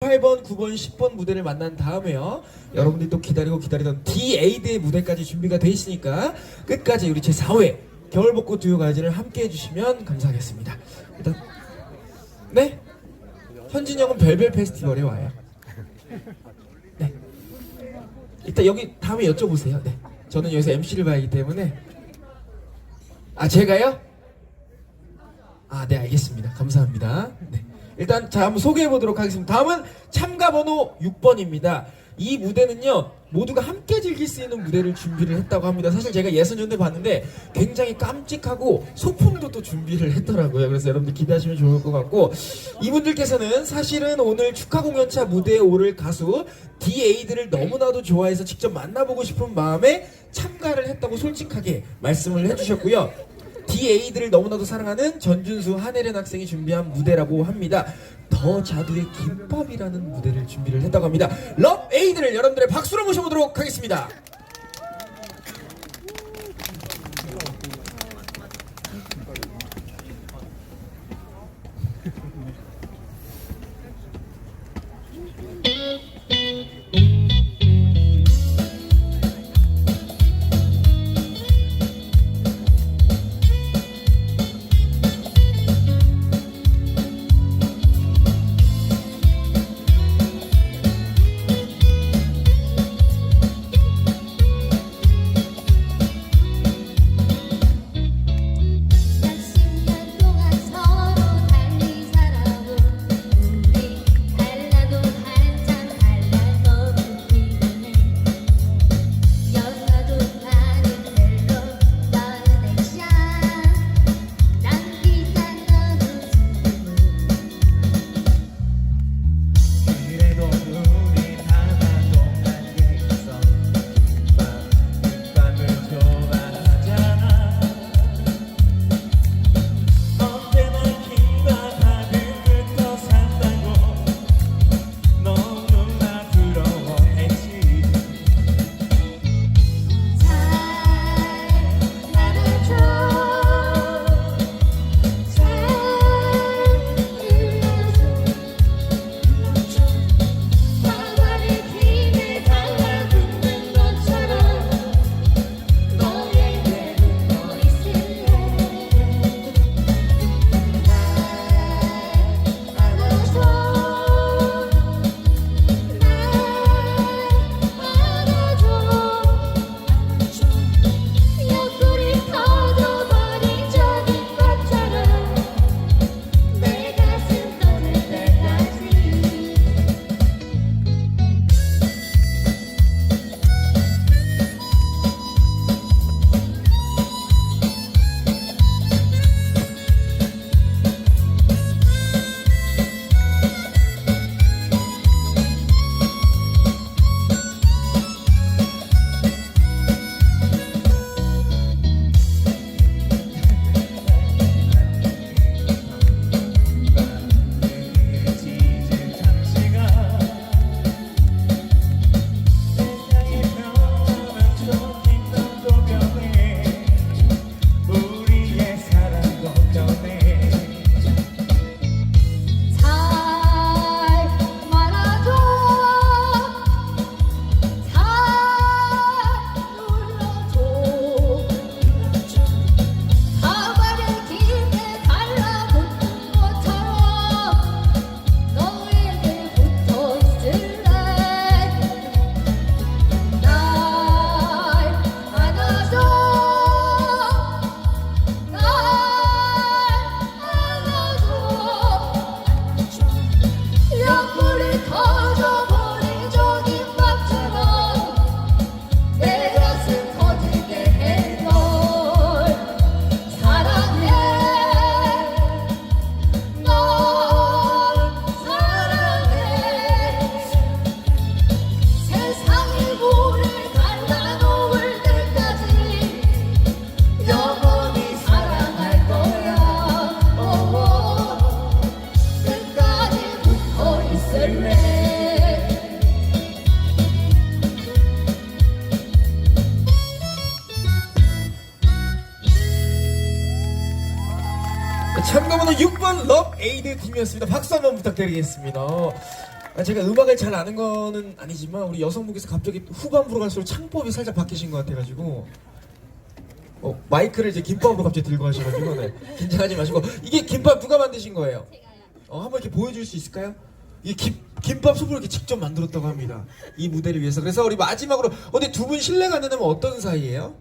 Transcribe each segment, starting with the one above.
8번, 9번, 10번 무대를 만난 다음에요. 여러분들이 또 기다리고 기다리던 D8의 무대까지 준비가 돼 있으니까 끝까지 우리 제 4회 겨울벚꽃 두유 가야지를 함께 해주시면 감사하겠습니다. 일단 네 현진이 형은 별별 페스티벌에 와요. 네. 일단 여기 다음에 여쭤보세요. 네. 저는 여기서 MC를 봐야 하기 때문에 아 제가요? 아, 네, 알겠습니다. 감사합니다. 네. 일단 자 한번 소개해 보도록 하겠습니다. 다음은 참가 번호 6번입니다. 이 무대는요 모두가 함께 즐길 수 있는 무대를 준비를 했다고 합니다. 사실 제가 예선연대 봤는데 굉장히 깜찍하고 소품도 또 준비를 했더라고요. 그래서 여러분들 기대하시면 좋을 것 같고 이분들께서는 사실은 오늘 축하 공연차 무대에 오를 가수 D.A.들을 너무나도 좋아해서 직접 만나보고 싶은 마음에 참가를 했다고 솔직하게 말씀을 해주셨고요. DA들을 너무나도 사랑하는 전준수 한혜련 학생이 준비한 무대라고 합니다. 더 자두의 김밥이라는 무대를 준비를 했다고 합니다. 럽 에이드를 여러분들의 박수로 모셔보도록 하겠습니다. 에이드 팀이었습니다. 박수 한번 부탁드리겠습니다. 아, 제가 음악을 잘 아는 거는 아니지만 우리 여성분께서 갑자기 후반부로 갈수록 창법이 살짝 바뀌신 것 같아가지고 어, 마이크를 이제 김밥으로 갑자기 들고 하셔가지고 네. 긴장하지 마시고 이게 김밥 누가 만드신 거예요? 어, 한번 이렇게 보여줄 수 있을까요? 이 김, 김밥 소을 이렇게 직접 만들었다고 합니다. 이 무대를 위해서. 그래서 우리 마지막으로 어, 근데 두 분 실례가 안 된다면 어떤 사이예요?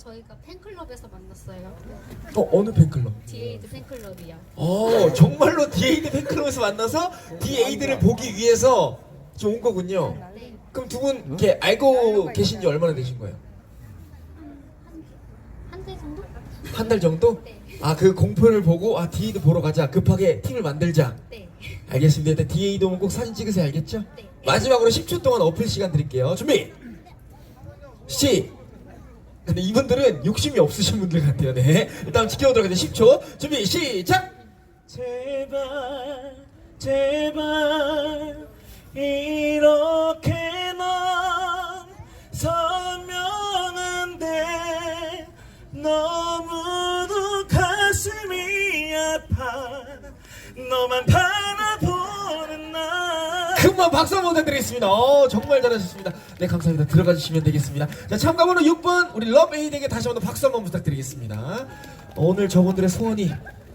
어, 저희가 팬클럽에서 만났어요. 어, 어느 팬클럽? 디에이드 팬클럽이요. 어, 정말로 디에이드 팬클럽에서 만나서 디에이드를 보기 위해서 지금 온 거군요. 네. 그럼 두 분 이렇게 알고 계신 지 얼마나 되신 거예요? 한 달 정도? 한 달 정도? 네. 아, 그 공표를 보고 아, 디에이드 보러 가자. 급하게 팀을 만들자. 네. 알겠습니다. 일단 디에이드 오면 꼭 사진 찍으세요. 알겠죠? 네. 마지막으로 10초 동안 어필 시간 드릴게요. 준비. 시. 근데 이분들은 욕심이 없으신 분들 같아요. 네. 일단 지켜보도록 하겠습니다. 10초. 준비 시작. 제발 제발 이렇게 넌 선명한데 너무도 가슴이 아파 너만 바라보는 나 큰맘 박수 한번 부탁드리겠습니다. 어, 정말 잘하셨습니다. 네, 감사합니다. 들어가 주시면 되겠습니다. 자, 참가번호 6번 우리 러브에이드에게 다시 한번 박수 한번 부탁드리겠습니다. 어, 오늘 저분들의 소원이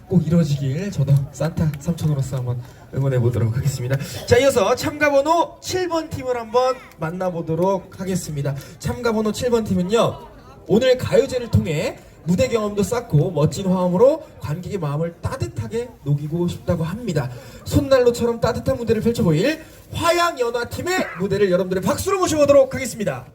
꼭 이루어지길 저도 산타 삼촌으로서 한번 응원해 보도록 하겠습니다. 자, 이어서 참가 번호 7번 팀을 한번 만나보도록 하겠습니다. 참가 번호 7번 팀은요, 오늘 가요제를 통해 무대 경험도 쌓고 멋진 화음으로 관객의 마음을 따뜻하게 녹이고 싶다고 합니다. 손난로처럼 따뜻한 무대를 펼쳐보일 화양연화팀의 무대를 여러분들의 박수로 모셔보도록 하겠습니다.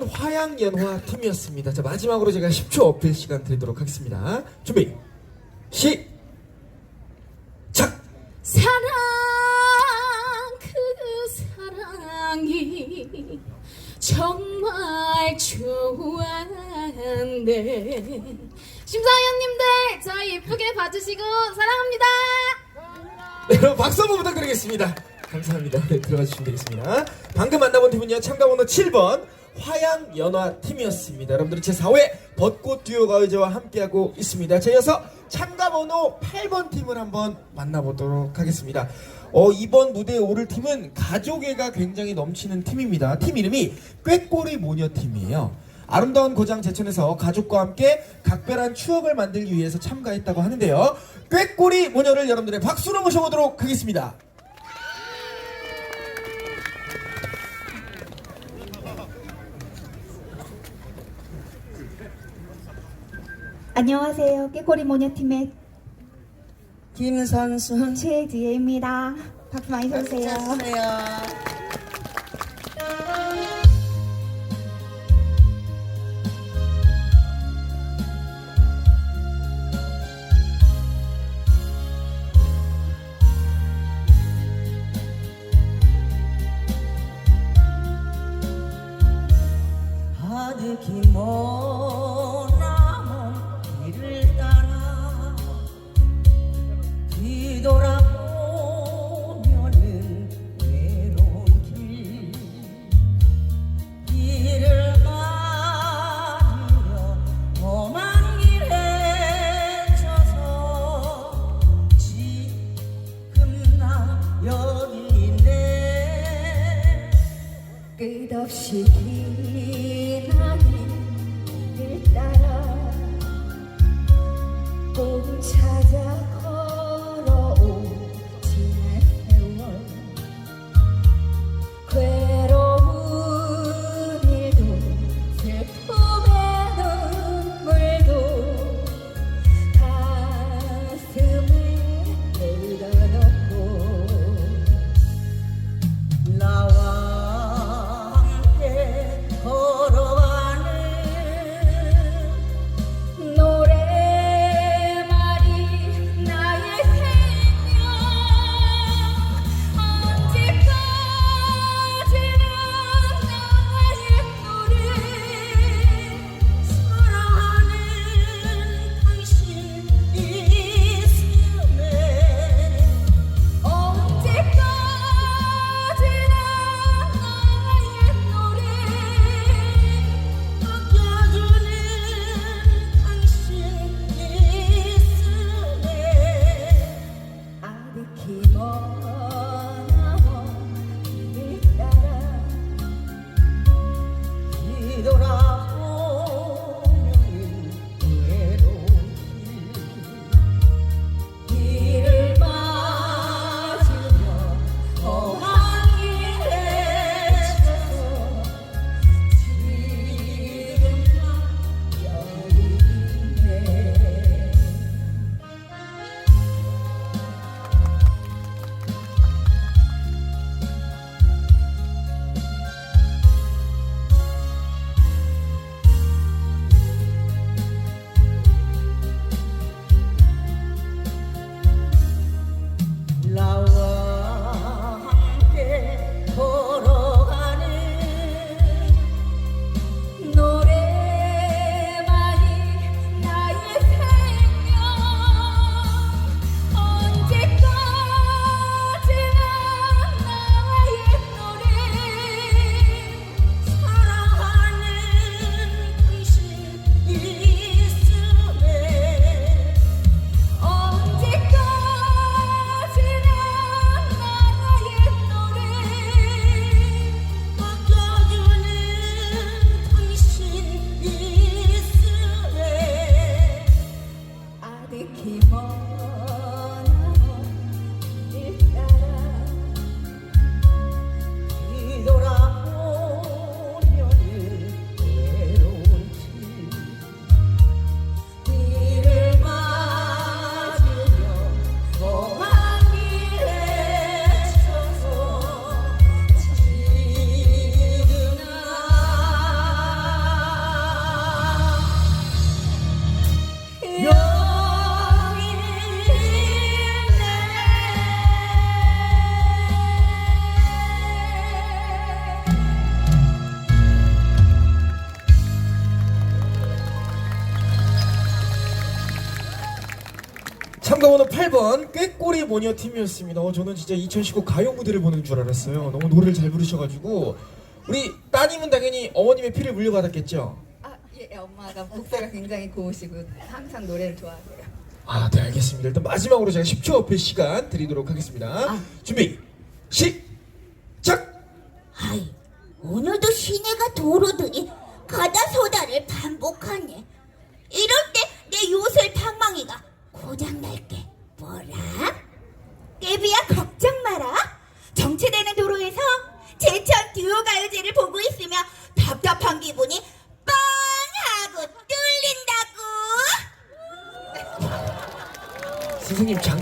7번 화양연화 팀이었습니다. 자 마지막으로 제가 10초 어필 시간 드리도록 하겠습니다. 준비 시작. 사랑 그 사랑이 정말 좋았네 심사위원님들 저희 예쁘게 봐주시고 사랑합니다 네, 여러분 박수 한번 부탁드리겠습니다. 감사합니다. 네, 들어가 주시면 되겠습니다. 방금 만나본 팀은요, 참가 번호 7번 화양연화 팀이었습니다. 여러분들은 제 4회 벚꽃 듀오 가요제와 함께하고 있습니다. 자, 이어서 참가 번호 8번 팀을 한번 만나보도록 하겠습니다. 어, 이번 무대에 오를 팀은 가족애가 굉장히 넘치는 팀입니다. 팀 이름이 꾀꼬리 모녀 팀이에요. 아름다운 고장 제천에서 가족과 함께 각별한 추억을 만들기 위해서 참가했다고 하는데요. 꾀꼬리 모녀를 여러분들의 박수로 모셔보도록 하겠습니다. 안녕하세요. 깨꼬리 모녀팀의 김선순 최지혜입니다. 박수 많이 쳐주세요. 하늘기 모녀 팀이었습니다. 어, 저는 진짜 2019 가요 무대를 보는 줄 알았어요. 너무 노래를 잘 부르셔가지고 우리 따님은 당연히 어머님의 피를 물려받았겠죠. 아, 예, 엄마가 목소리가 굉장히 고우시고 항상 노래를 좋아하세요. 아, 네 알겠습니다. 일단 마지막으로 제가 10초 어필 시간 드리도록 하겠습니다. 준비 시작. 아이, 오늘도 시내가 도로들이 가다서다를 반복하네.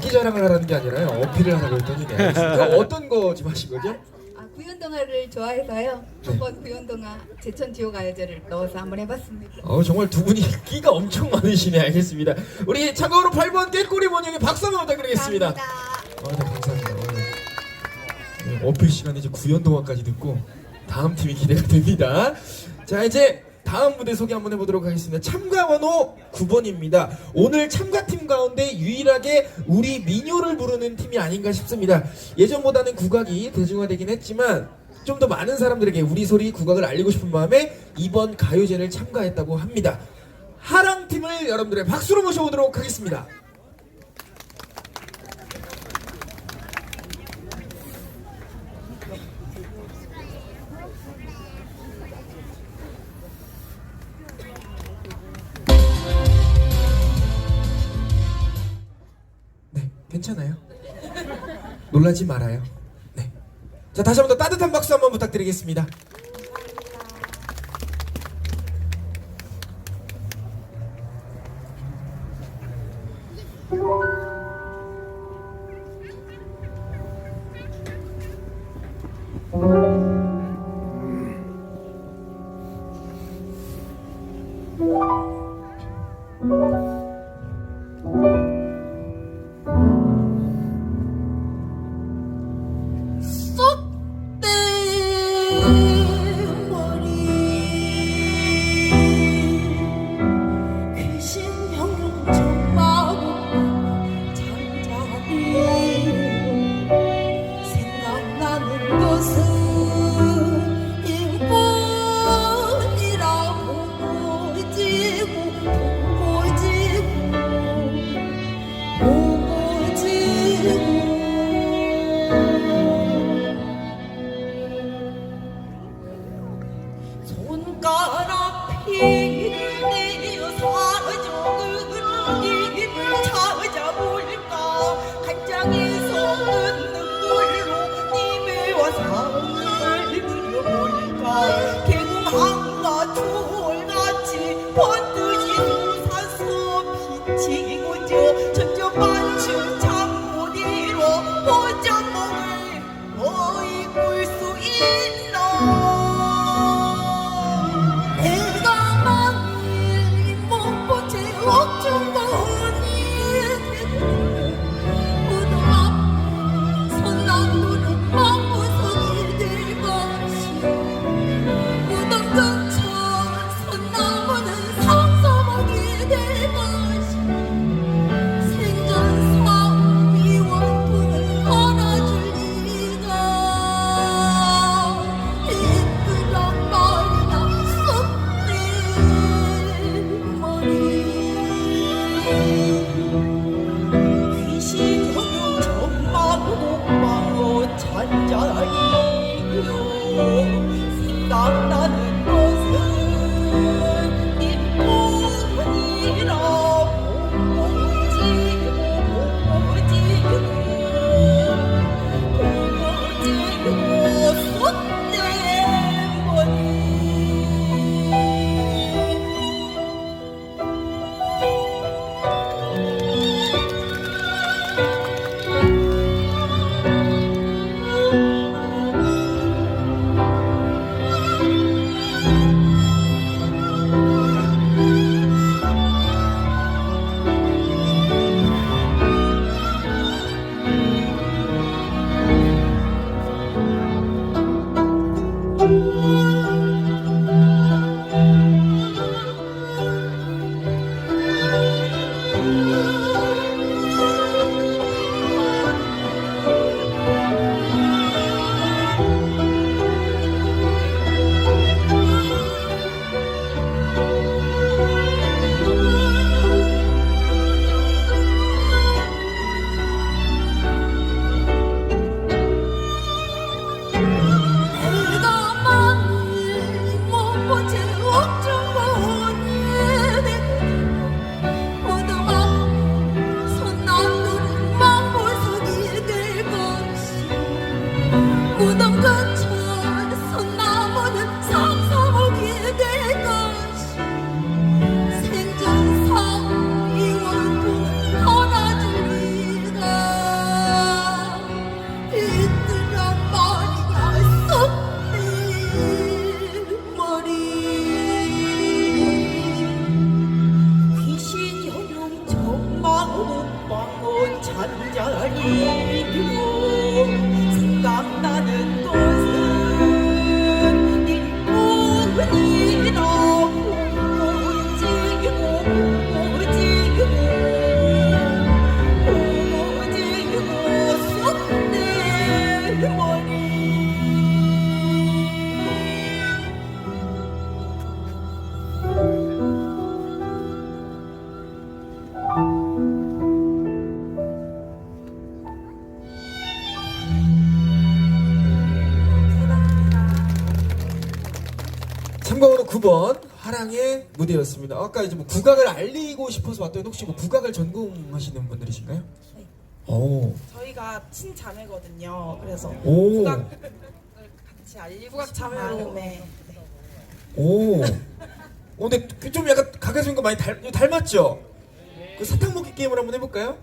장기 자랑을 하라는 게 아니라요 어필을 하라고 했더니 네, 알겠습니다. 어떤 거 지금 하신 거죠? 아, 구연동화를 좋아해서요. 한번 구연동화 제천 가요제를 넣어서 한번 해봤습니다. 어 정말 두 분이 끼가 엄청 많으시네 알겠습니다. 우리 참가번호 8번 꾀꼬리 모녀에게 박수 한번 부탁드리겠습니다. 아, 네, 감사합니다. 어, 네. 네, 어필 시간 이제 구연동화까지 듣고 다음 팀이 기대가 됩니다. 자 이제 다음 무대 소개 한번 해보도록 하겠습니다. 참가 번호 9번입니다. 오늘 참가팀 가운데 유일하게 우리 민요를 부르는 팀이 아닌가 싶습니다. 예전보다는 국악이 대중화되긴 했지만 좀 더 많은 사람들에게 우리 소리 국악을 알리고 싶은 마음에 이번 가요제를 참가했다고 합니다. 하랑팀을 여러분들의 박수로 모셔보도록 하겠습니다. 놀라지 말아요. 네. 자, 다시 한번 더 따뜻한 박수 한번 부탁드리겠습니다. 무대였습니다. 아까 이제 뭐 국악을 알리고 싶어서 왔더니 혹시 뭐 국악을 전공하시는 분들이신가요? 네. 오, 저희가 친자매거든요. 그래서 오, 국악을 같이 알리고 국악 자매로 네. 오. 오, 근데 그좀 약간 가까이서 거 많이 닮, 닮았죠? 그 사탕 먹기 게임을 한번 해볼까요?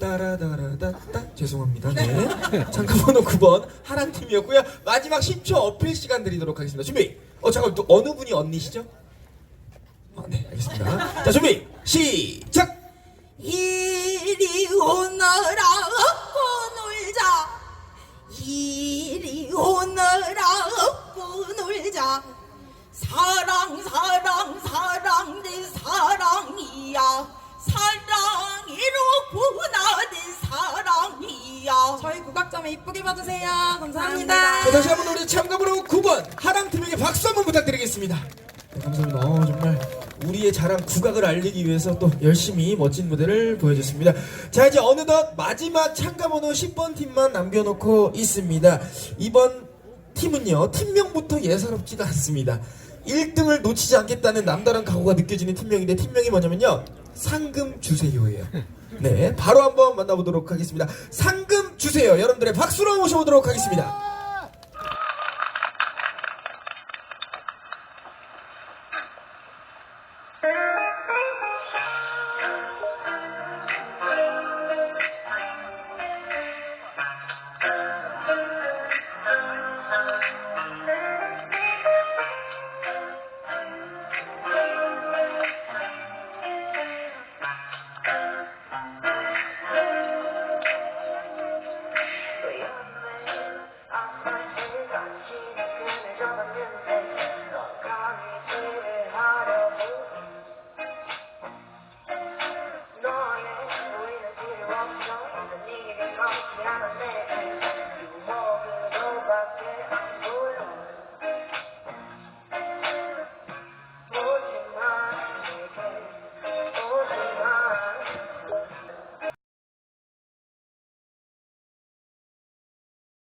따라다라다따 죄송합니다. 네. 잠깐 번호 9번 하랑팀이었고요. 마지막 10초 어필 시간 드리도록 하겠습니다. 준비. 어 잠깐 또 어느 분이 언니시죠? 아, 네 알겠습니다. 자 준비 시작. 이리 오너라 업고 놀자 이리 오너라 업고 놀자 사랑 사랑 사랑 내 사랑이야 사랑이로구나 내 사랑이야 저희 국악자매 이쁘게 봐주세요. 감사합니다. 자 다시 한번 우리 참가번호 9번 하랑팀에게 박수 한번 부탁드리겠습니다. 네, 감사합니다. 어, 정말 우리의 자랑 국악을 알리기 위해서 또 열심히 멋진 무대를 보여줬습니다. 자 이제 어느덧 마지막 참가번호 10번 팀만 남겨놓고 있습니다. 이번 팀은요 팀명부터 예사롭지가 않습니다. 1등을 놓치지 않겠다는 남다른 각오가 느껴지는 팀명인데 팀명이 뭐냐면요 상금 주세요예요. 네 바로 한번 만나보도록 하겠습니다. 상금 주세요. 여러분들의 박수로 모셔보도록 하겠습니다.